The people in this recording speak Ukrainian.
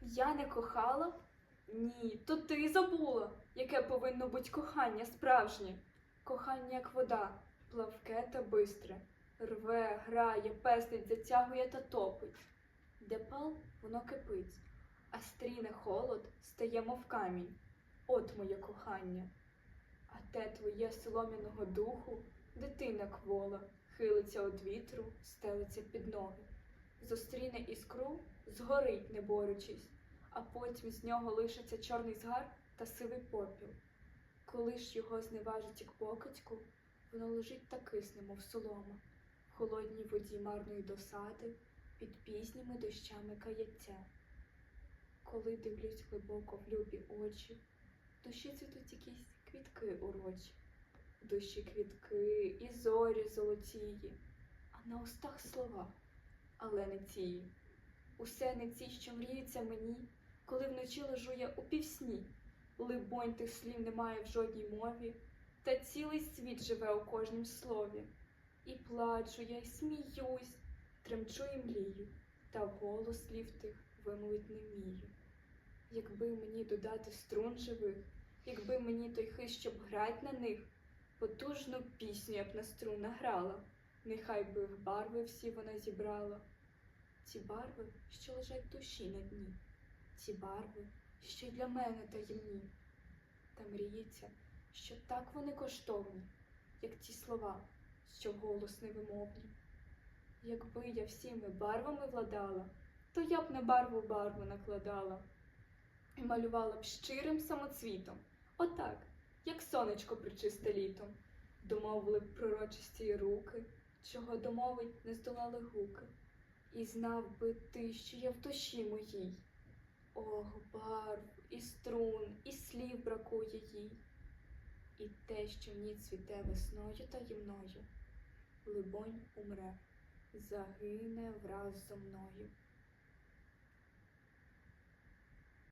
Я не кохала? Ні, то ти забула, яке повинно бути кохання справжнє. Кохання, як вода, плавке та бистре. Рве, грає, пестить, затягує та топить. Де пал, воно кипить, а стріне холод стає, мов камінь. От моє кохання. А те твоє солом'яного духу, дитина квола, хилиться од вітру, стелиться під ноги. Зустріне іскру, згорить, не борючись, а потім з нього лишиться чорний згар та сивий попіл. Коли ж його зневажить як покидьку, воно лежить та кисне, мов солома, в холодній воді марної досади, під пізніми дощами каяття. Коли дивлюсь глибоко в любі очі, душі цвітуть якісь квітки урочі, душі квітки і зорі золотії, а на устах слова, але не ці. Усе не ці, що мріються мені, коли вночі лежу я у півсні. Либонь, тих слів немає в жодній мові, та цілий світ живе у кожнім слові. І плачу я, і сміюсь, тремчу і млію, та вголос слів тих вимовить не вмію. Якби мені додати струн живих, якби мені той хист, щоб грать на них, потужну пісню я б на струнах грала, нехай би в барви всі вона зібрала. Ті барви, що лежать душі на дні, ті барви, що й для мене таємні. Та мріється, що так вони коштовні, як ті слова, що вголос невимовні. Якби я всіми барвами владала, то я б на барву барву накладала і малювала б щирим самоцвітом, отак, як сонечко причисте літом. Домовили б пророчисті руки, чого домовить не здолали гуки. І знав би ти, що я в душі моїй. Ох, барв, і струн, і слів бракує їй. І те, що в ній цвіте весною таємною, либонь умре, загине враз зо мною.